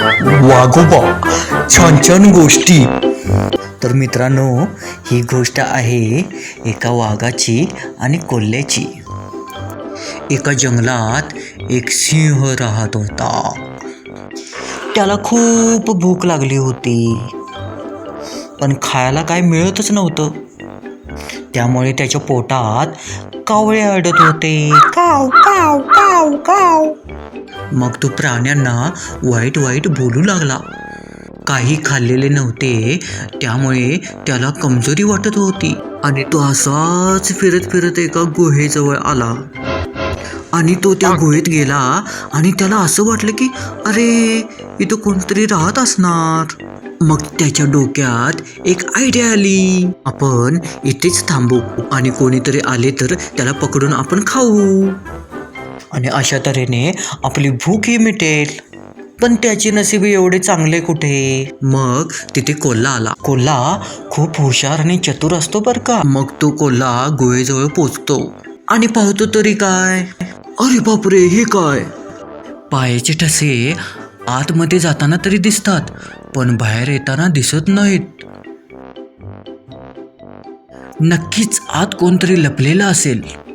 वाघोबा छान छान गोष्टी. तर मित्रांनो ही गोष्ट आहे एका वाघाची आणि कोल्ह्याची. एका जंगलात एक सिंह राहत होता. त्याला खूप भूक लागली होती. पण खायला काय मिळतच नव्हतं. त्यामुळे त्याच्या पोटात कावळे अडत होते. काव काव काव काव. मग तो प्राण्यांना वाईट वाईट बोलू लागला. काही खाल्लेले नव्हते त्यामुळे त्याला कमजोरी वाटत होती. आणि तो असाच फिरत फिरत एका गुहेजवळ आला. आणि तो त्या गुहेत गेला आणि त्याला असं वाटलं की अरे इथं कोणतरी राहत असणार. मग त्याच्या डोक्यात एक आयडिया आली. आपण इथेच थांबू आणि कोणीतरी आले तर त्याला पकडून आपण खाऊ. आणि अशा तऱ्हेने आपली भूकही मिटेल. पण त्याचे नशीब एवढे चांगले कुठे? मग तिथे कोल्हा आला. कोल्हा खूप हुशार आणि चतुर असतो बर का? मग तो कोल्हा गुहेजवळ पोचतो. आणि पाहतो तरी काय? अरे बापरे हे काय? पायाचे ठसे आतमध्ये जाताना तरी दिसतात पण बाहेर येताना दिसत नाहीत. नक्कीच आत कोणतरी लपलेलं असेल.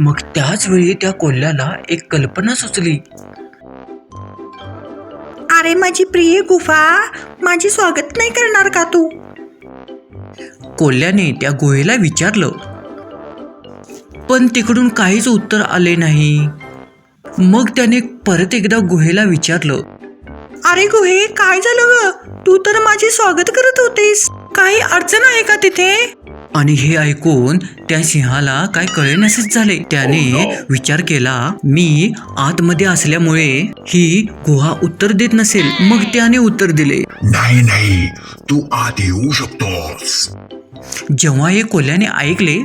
मग त्याच वेळी त्या कोल्ह्याला एक कल्पना सुचली. अरे माझी प्रिय गुफा माझी स्वागत नाही करणार का तू? कोल्ह्याने त्या गुहेला विचारलं. पण तिकडून काहीच उत्तर आले नाही. मग त्याने परत एकदा गुहेला विचारलं. अरे गुहे काय झालं ग? तू तर माझे स्वागत करत होतीस. काही अडचण आहे का तिथे? आणि हे ऐकून त्या सिंहाला काय कळेनासेच झाले. त्याने विचार केला मी आतमध्ये असल्यामुळे ही गुहा उत्तर देत नसेल. मग त्याने उत्तर दिले नाही नाही तू आत येऊ शकतोस. जेव्हा हे कोल्ह्याने ऐकले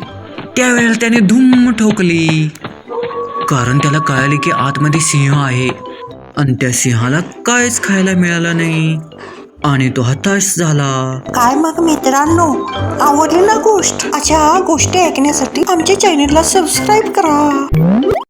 त्यावेळेला त्याने धुम ठोकली. कारण त्याला कळाले की आतमध्ये सिंह आहे. आणि त्या सिंहाला काहीच खायला मिळालं नाही. आणि तो हताश झाला. काय मग मित्रांनो? आवडली ना गोष्ट? अशा गोष्टी ऐकण्यासाठी आमच्या चॅनेलला सबस्क्राईब करा.